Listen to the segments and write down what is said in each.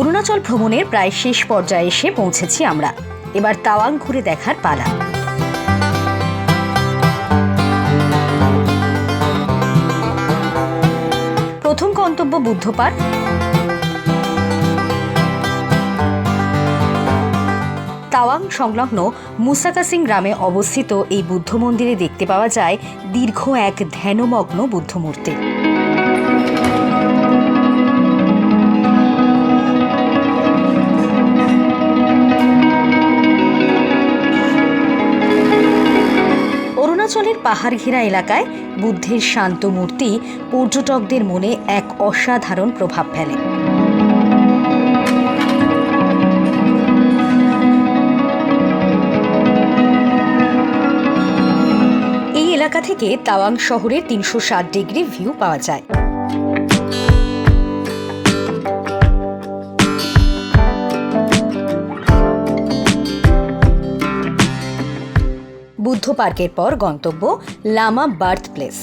অরুণাচল ভ্রমণের প্রায় শেষ পর্যায়ে এসে পৌঁছেছি আমরা। এবার তাওয়াং ঘুরে দেখার পালা। প্রথম গন্তব্য বুদ্ধ পার্ক তাওয়াং সংলগ্ন মুসাকাসিং গ্রামে অবস্থিত এই বুদ্ধ মন্দিরে দেখতে পাওয়া যায় দীর্ঘ এক ধ্যানমগ্ন বুদ্ধ মূর্তি পাহাড় ঘেরা এলাকায় বুদ্ধের শান্ত মূর্তি পর্যটকদের মনে এক অসাধারণ প্রভাব ফেলে। এই এলাকা থেকে তাওয়াং শহরের তিনশো ষাট ডিগ্রি ভিউ পাওয়া যায়। বুদ্ধ পার্কের পর গন্তব্য লামা বার্থ প্লেস।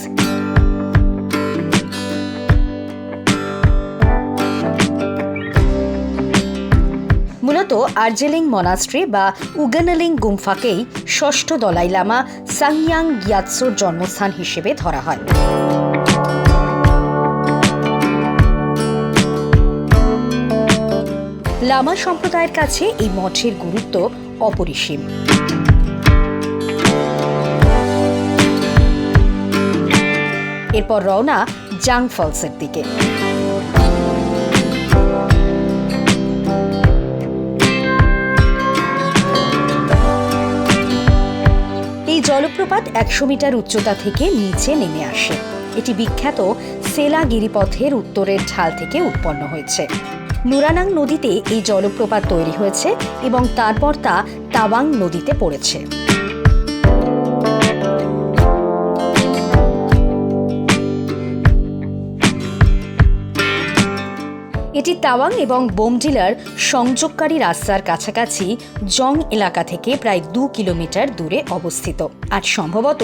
মূলত আর্জেলিং মনাস্ট্রি বা উগানালিং গুম্ফাকেই ষষ্ঠ দলাই লামা সাংয়াং গিয়াৎসোর জন্মস্থান হিসেবে ধরা হয়। লামা সম্প্রদায়ের কাছে এই মঠের গুরুত্ব অপরিসীম। এরপর রওনা জাং ফলসের দিকে। এই জলপ্রপাত একশো মিটার উচ্চতা থেকে নিচে নেমে আসে। এটি বিখ্যাত সেলা গিরিপথের উত্তরের ঢাল থেকে উৎপন্ন হয়েছে। নুরানাং নদীতে এই জলপ্রপাত তৈরি হয়েছে এবং তারপর তা তাওয়াং নদীতে পড়েছে। এটি তাওয়াং এবং বোম জেলার সংযোগকারী রাস্তার কাছাকাছি জং এলাকা থেকে প্রায় দু কিলোমিটার দূরে অবস্থিত। আর সম্ভবত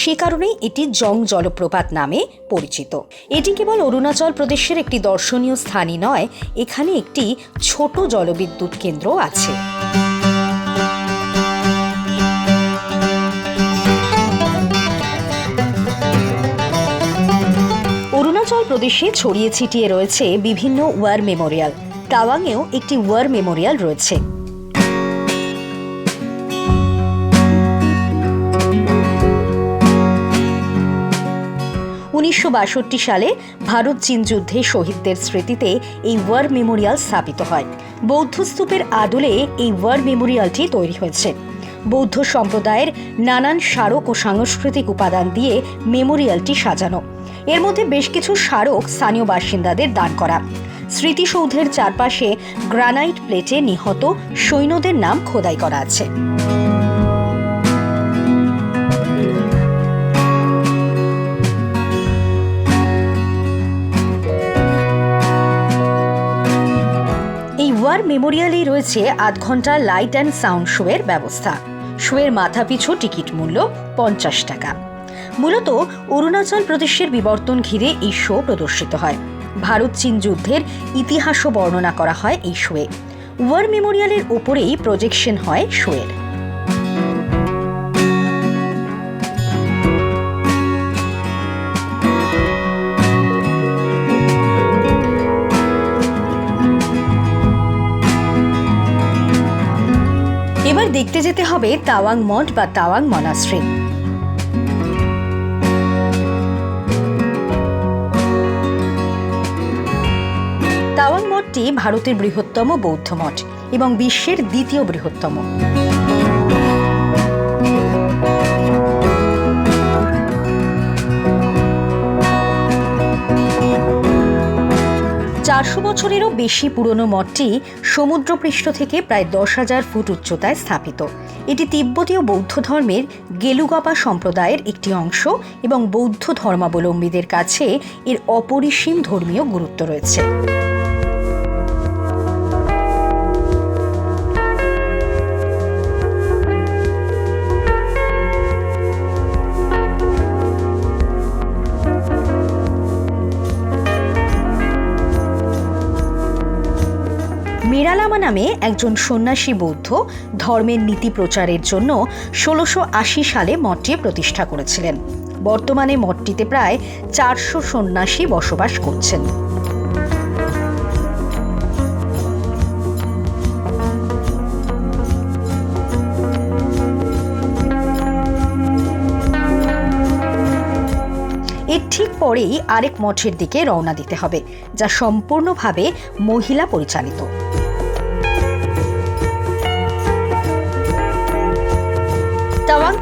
সে কারণেই এটি জং জলপ্রপাত নামে পরিচিত। এটি কেবল অরুণাচল প্রদেশের একটি দর্শনীয় স্থানই নয়, এখানে একটি ছোট জলবিদ্যুৎ কেন্দ্র আছে। প্রদেশে ছড়িয়ে ছিটিয়ে রয়েছে বিভিন্ন ওয়ার মেমোরিয়াল। তাওয়াংয়েও একটি ওয়ার মেমোরিয়াল রয়েছে। উনিশশো বাষট্টি সালে ভারত চীন যুদ্ধে শহীদদের স্মৃতিতে এই ওয়ার মেমোরিয়াল স্থাপিত হয়। বৌদ্ধ স্তূপের আদলে এই ওয়ার মেমোরিয়ালটি তৈরি হয়েছে। বৌদ্ধ সম্প্রদায়ের নানান স্মারক ও সাংস্কৃতিক উপাদান দিয়ে মেমোরিয়ালটি সাজানো। এর মধ্যে বেশ কিছু স্মারক স্থানীয় বাসিন্দাদের দান করা। স্মৃতিসৌধের চারপাশে গ্রানাইট প্লেটে নিহত সৈন্যদের নাম খোদাই করা আছে। এই ওয়ার মেমোরিয়ালেই রয়েছে আধ ঘণ্টা লাইট অ্যান্ড সাউন্ড শোয়ের ব্যবস্থা। শোয়ের মাথাপিছু টিকিট মূল্য পঞ্চাশ টাকা। মূলত অরুণাচল প্রদেশের বিবর্তন ঘিরে এই শো প্রদর্শিত হয়। ভারত চীন যুদ্ধের ইতিহাসও বর্ণনা করা হয় এই শোয়ে। ওয়ার মেমোরিয়ালের ওপরেই প্রজেকশন হয় শোয়ের। এবার দেখতে যেতে হবে তাওয়াং মঠ বা তাওয়াং মনাস্ট্রি। মঠটি ভারতের বৃহত্তম বৌদ্ধ মঠ এবং বিশ্বের দ্বিতীয় বৃহত্তম। চারশো বছরেরও বেশি পুরনো মঠটি সমুদ্রপৃষ্ঠ থেকে প্রায় দশ হাজার ফুট উচ্চতায় স্থাপিত। এটি তিব্বতীয় বৌদ্ধ ধর্মের গেলুগাপা সম্প্রদায়ের একটি অংশ এবং বৌদ্ধ ধর্মাবলম্বীদের কাছে এর অপরিসীম ধর্মীয় গুরুত্ব রয়েছে। লামা নামে একজন সন্ন্যাসী বৌদ্ধ ধর্মের নীতি প্রচারের জন্য ষোলোশো আশি সালে মঠটি প্রতিষ্ঠা করেছিলেন। বর্তমানে মঠটিতে প্রায় চারশো সন্ন্যাসী বসবাস করছেন। ঠিক পরেই আরেক মঠের দিকে রওনা দিতে হবে, যা সম্পূর্ণভাবে মহিলা পরিচালিত।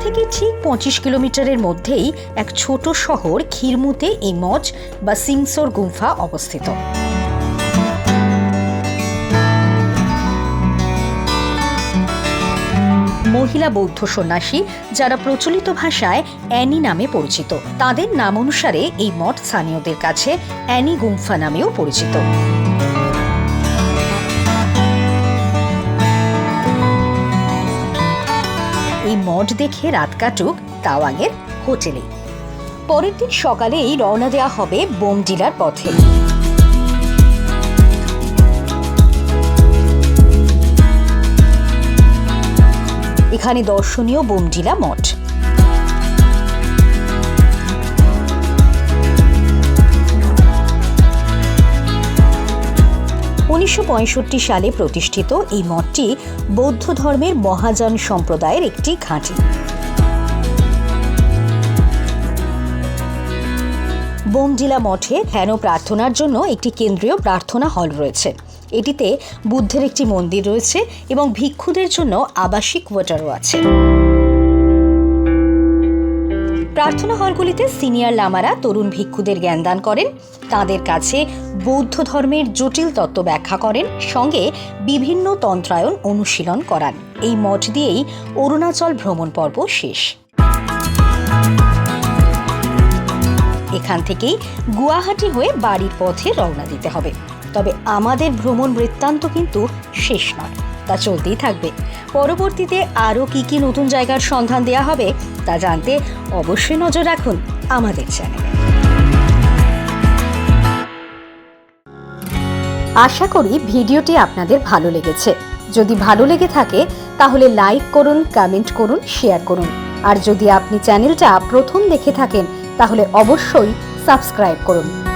থেকে ঠিক পঁচিশ কিলোমিটারের মধ্যেই এক ছোট শহর খিরমুতে এই মঠ বা সিংসোর গুম্ফা অবস্থিত। মহিলা বৌদ্ধ সন্ন্যাসী যারা প্রচলিত ভাষায় অ্যানি নামে পরিচিত, তাদের নাম অনুসারে এই মঠ স্থানীয়দের কাছে অ্যানি গুম্ফা নামেও পরিচিত। এই মঠ দেখে রাত কাটুক তাওয়াংয়ের হোটেলে। পরের দিন সকালেই রওনা দেওয়া হবে বোমডিলার পথে। এখানে দর্শনীয় বোমডিলা মঠ। উনিশশো পঁয়ষট্টি সালে প্রতিষ্ঠিত এই মঠটি বৌদ্ধ ধর্মের মহাযান সম্প্রদায়ের একটি ঘাঁটি। বোমজিলা মঠে ধ্যান প্রার্থনার জন্য একটি কেন্দ্রীয় প্রার্থনা হল রয়েছে। এটিতে বুদ্ধের একটি মন্দির রয়েছে এবং ভিক্ষুদের জন্য আবাসিক কোয়ার্টারও আছে। প্রার্থনা হলগুলিতে সিনিয়র লামারা তরুণ ভিক্ষুদের জ্ঞানদান করেন, তাদের কাছে বৌদ্ধ ধর্মের জটিল তত্ত্ব ব্যাখ্যা করেন, সঙ্গে বিভিন্ন তন্ত্রায়ণ অনুশীলন করান। এই মঠ দিয়েই অরুণাচল ভ্রমণ পর্ব শেষ। এখান থেকেই গুয়াহাটি হয়ে বাড়ির পথে রওনা দিতে হবে। তবে আমাদের ভ্রমণ বৃত্তান্ত কিন্তু শেষ নয়। তা চলতেই থাকবে। পরবর্তীতে আরও কি কি নতুন জায়গার সন্ধান দেওয়া হবে, তা জানতে অবশ্যই নজর রাখুন আমাদের চ্যানেলে। আশা করি ভিডিওটি আপনাদের ভালো লেগেছে। যদি ভালো লেগে থাকে, তাহলে লাইক করুন, কমেন্ট করুন, শেয়ার করুন। আর যদি আপনি চ্যানেলটা প্রথম দেখে থাকেন, তাহলে অবশ্যই সাবস্ক্রাইব করুন।